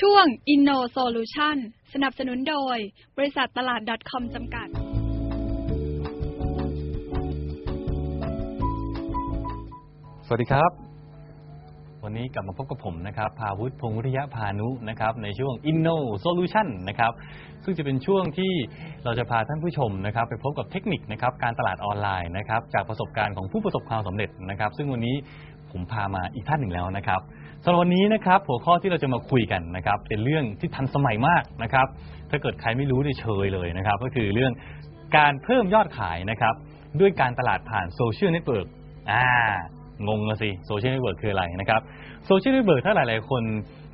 ช่วง Inno Solution สนับสนุนโดย บริษัทตลาด .com จำกัด สวัสดีครับ วันนี้กลับมาพบกับผมนะครับภาวุฒิพงศ์วิทยาพานุนะครับในช่วง Inno Solution นะครับซึ่งจะเป็นช่วงที่เราจะพาท่านผู้ชมนะครับ ไปพบกับเทคนิคนะครับการตลาดออนไลน์นะครับจากประสบการณ์ของผู้ประสบความสำเร็จนะครับ ซึ่งวันนี้ผมพามาอีกท่านหนึ่งแล้วนะครับสำหรับวันนี้นะครับหัวข้อที่เราจะมาคุยกันนะครับเป็นเรื่องที่ทันสมัยมากนะครับถ้าเกิดใครไม่รู้เนี่ยเชยเลยนะครับ ก็คือเรื่องการเพิ่มยอดขายนะครับด้วยการตลาดผ่านโซเชียลเน็ตเวิร์กอ่า งงละสิโซเชียลเน็ตเวิร์กคืออะไรนะครับโซเชียลเน็ตเวิร์กถ้าหลายๆ คน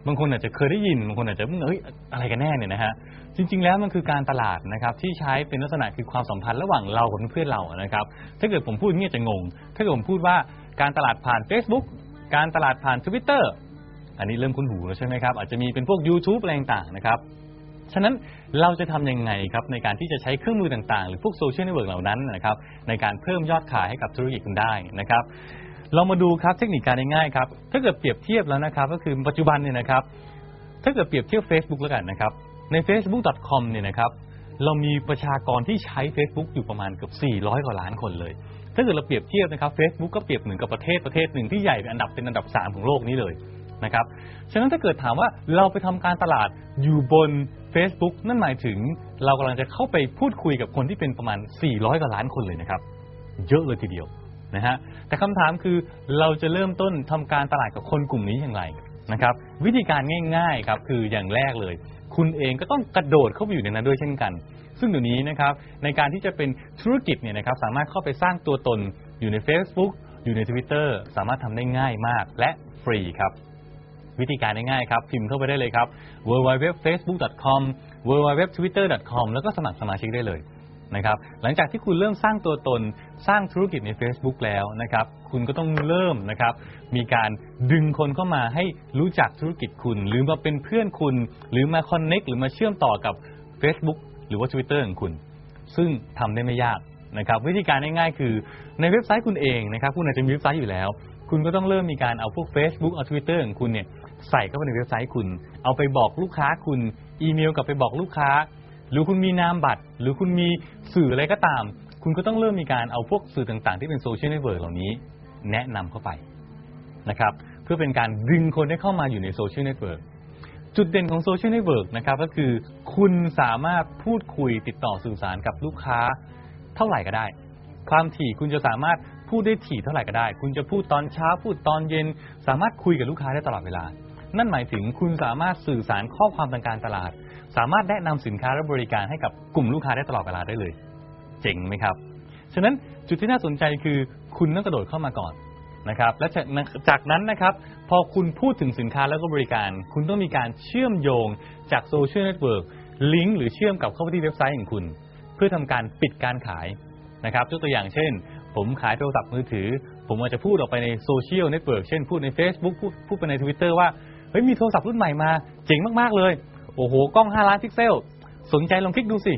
บางคนอาจจะเคยได้ยินบางคนอาจจะเฮ้ยอะไรกันแน่เนี่ยนะฮะจริง ๆ แล้วมันคือการตลาดนะครับที่ใช้เป็นลักษณะคือความสัมพันธ์ระหว่างเรากับเพื่อนเรานะครับถ้าเกิดผมพูดอย่างนี้จะงง ถ้าเกิดผมพูดว่าการตลาดผ่าน Facebook การตลาดผ่าน Twitter อันนี้เริ่มคุ้นหูแล้วใช่ไหมครับอาจจะมีเป็นพวก YouTube อะไรต่างๆนะครับฉะนั้นเราจะทำยังไงครับในการที่จะใช้เครื่องมือต่างๆ หรือพวกโซเชียลเน็ตเวิร์กเหล่านั้นนะครับในการเพิ่มยอดขายให้กับธุรกิจคุณได้นะครับ เรามาดูครับเทคนิคการง่ายๆครับ ถ้าเกิดเปรียบเทียบแล้วนะครับ ก็คือปัจจุบันเนี่ยนะครับ ถ้าเกิดเปรียบเทียบ Facebook แล้วกันนะครับ ใน facebook.com เนี่ยนะครับ เรามีประชากรที่ใช้ Facebook อยู่ประมาณเกือบ 400 กว่าล้านคนเลย ถ้าเกิดเราเปรียบเทียบนะครับ Facebook ก็เปรียบเหมือนกับประเทศประเทศหนึ่งที่ใหญ่เป็นอันดับเป็นอันดับ 3 ของโลกนี้เลยนะครับ ฉะนั้นถ้าเกิดถามว่าเราไปทำการตลาดอยู่บน Facebook นั่นหมายถึงเรากำลังจะเข้าไปพูดคุยกับคนที่เป็นประมาณ 400 กว่าล้านคนเลยนะครับ เยอะเลยทีเดียว นะฮะแต่คำถามคือเราจะเริ่มต้นทำการตลาดกับคนกลุ่มนี้อย่างไรนะครับวิธีการง่ายๆครับคืออย่างแรกเลย คุณเองก็ต้องกระโดดเข้าไปอยู่ในนั้นด้วยเช่นกัน ซึ่งเดี๋ยวนี้นะครับในการที่จะเป็นธุรกิจเนี่ยนะครับสามารถเข้าไปสร้างตัวตนอยู่ใน Facebook อยู่ใน Twitter สามารถทำได้ง่ายมากและฟรีครับ วิธีการง่ายๆครับ พิมพ์เข้าไปได้เลยครับ www.facebook.com www.twitter.com แล้วก็สมัครสมาชิกได้เลย นะครับหลังจากที่คุณเริ่มสร้างตัวตนสร้างธุรกิจใน Facebook แล้วนะครับคุณก็ต้องเริ่มนะครับมีการดึงคนเข้ามาให้รู้จักธุรกิจคุณ หรือมาเป็นเพื่อนคุณ หรือมาคอนเน็กหรือมาเชื่อมต่อกับ Facebook หรือว่า Twitter ของคุณ ซึ่งทำได้ไม่ยากนะครับวิธีการง่ายๆ คือในเว็บไซต์คุณเองนะครับคุณอาจจะมีเว็บไซต์อยู่แล้ว คุณก็ต้องเริ่มมีการเอาพวก Facebook เอา Twitter ของคุณเนี่ยใส่เข้าไปในเว็บไซต์คุณ เอาไปบอกลูกค้าคุณ อีเมลกลับไปบอกลูกค้า หรือคุณมีนามบัตร หรือคุณมีสื่ออะไรก็ตาม คุณก็ต้องเริ่มมีการเอาพวกสื่อต่างๆ ที่เป็นโซเชียลเน็ตเวิร์กเหล่านี้ แนะนำเข้าไปนะครับ เพื่อเป็นการดึงคนให้เข้ามาอยู่ในโซเชียลเน็ตเวิร์กจุดเด่นของโซเชียลเน็ตเวิร์กนะครับก็คือคุณสามารถพูดคุยติดต่อสื่อสารกับลูกค้าเท่าไหร่ก็ได้ ความถี่คุณจะสามารถพูดได้ถี่เท่าไหร่ก็ได้ คุณจะพูดตอนเช้าพูดตอนเย็น สามารถคุยกับลูกค้าได้ตลอดเวลา นั่นหมายถึงคุณสามารถสื่อสารข้อความทางการตลาด สามารถแนะนำสินค้าและบริการให้กับกลุ่มลูกค้าได้ตลอดเวลาได้เลย เจ๋งไหมครับฉะนั้นจุดที่น่าสนใจคือคุณต้องกระโดดเข้ามาก่อนนะครับ และจากนั้นนะครับ พอคุณพูดถึงสินค้าแล้วก็บริการ คุณต้องมีการเชื่อมโยงจากโซเชียลเน็ตเวิร์กลิงก์หรือเชื่อมกับเข้าไปที่เว็บไซต์ของคุณ เพื่อทำการปิดการขายนะครับยกตัวอย่างเช่น ผมขายโทรศัพท์มือถือ ผมอาจจะพูดออกไปในโซเชียลเน็ตเวิร์กเช่นพูดใน Facebook พูดพูดไปใน Twitter ว่า ฮ้ยมีโทรศัพท์รุ่นใหม่มา เจ๋งมากๆเลย โอ้โห กล้อง 5 ล้านพิกเซล สนใจลองคลิกดูสิ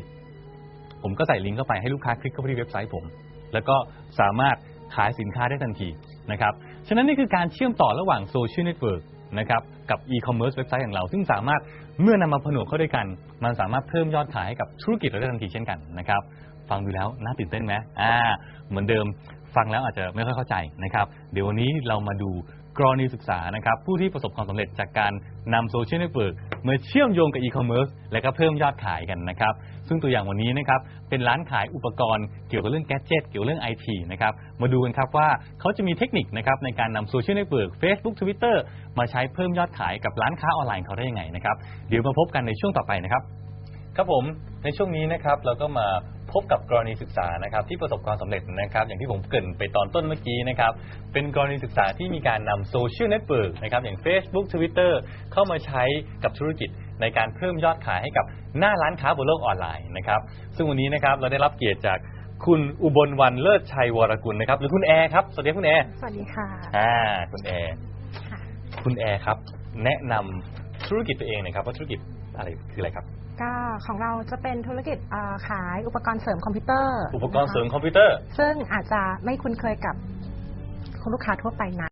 ผมก็ใส่ลิงก์เข้าไปให้ลูกค้าคลิกเข้าไปที่เว็บไซต์ผม แล้วก็สามารถขายสินค้าได้ทันทีนะครับ ฉะนั้นนี่คือการเชื่อมต่อระหว่างโซเชียลเน็ตเวิร์กนะครับกับอีคอมเมิร์ซเว็บไซต์ของเรา ซึ่งสามารถเมื่อนำมาผนวกเข้าด้วยกัน มันสามารถเพิ่มยอดขายให้กับธุรกิจเราได้ทันทีเช่นกันนะครับ ฟังดูแล้วน่าตื่นเต้นไหมอ่า เหมือนเดิมฟังแล้วอาจจะไม่ค่อยเข้าใจนะครับ เดี๋ยววันนี้เรามาดู กรณีศึกษานะครับ ผู้ที่ประสบความสำเร็จจากการนำโซเชียลเน็ตเวิร์กมาเชื่อมโยงกับอีคอมเมิร์ซและก็เพิ่มยอดขายกันนะครับ ซึ่งตัวอย่างวันนี้นะครับ เป็นร้านขายอุปกรณ์เกี่ยวกับเรื่องแกดเจิตเกี่ยวกับเรื่องไอทีนะครับ มาดูกันครับว่าเขาจะมีเทคนิคนะครับในการนำโซเชียลเน็ตเวิร์ก Facebook Twitter มาใช้เพิ่มยอดขายกับร้านค้าออนไลน์เขาได้ยังไงนะครับ เดี๋ยวมาพบกันในช่วงต่อไปนะครับ ครับผมในช่วงนี้นะครับเราก็มา พบกับกรณีศึกษานะครับที่ประสบความสำเร็จนะครับ อย่างที่ผมเกรินไปตอนต้นเมื่อกี้นะครับ เป็นกรณีศึกษาที่มีการนำโซเชียลเน็ตเวิร์กนะครับอย่าง Facebook Twitter เข้ามาใช้กับธุรกิจในการเพิ่มยอดขายให้กับหน้าร้านค้าบนโลกออนไลน์นะครับ ซึ่งวันนี้นะครับเราได้รับเกียรติจากคุณอุบลวันเลิศชัยวรกุลนะครับ หรือคุณแอร์ครับ สวัสดีครับคุณแอร์สวัสดีค่ะอ่าคุณแอร์ค่ะคุณแอร์ครับ แนะนำธุรกิจตัวเองหนะครับว่าธุรกิจอะไรคืออะไรครับ ก็ของเราจะเป็นธุรกิจเอ่อขายอุปกรณ์เสริมคอมพิวเตอร์อุปกรณ์เสริมนะคะคอมพิวเตอร์ ซึ่งอาจจะไม่คุ้นเคยกับคุณลูกค้าทั่วไปนะ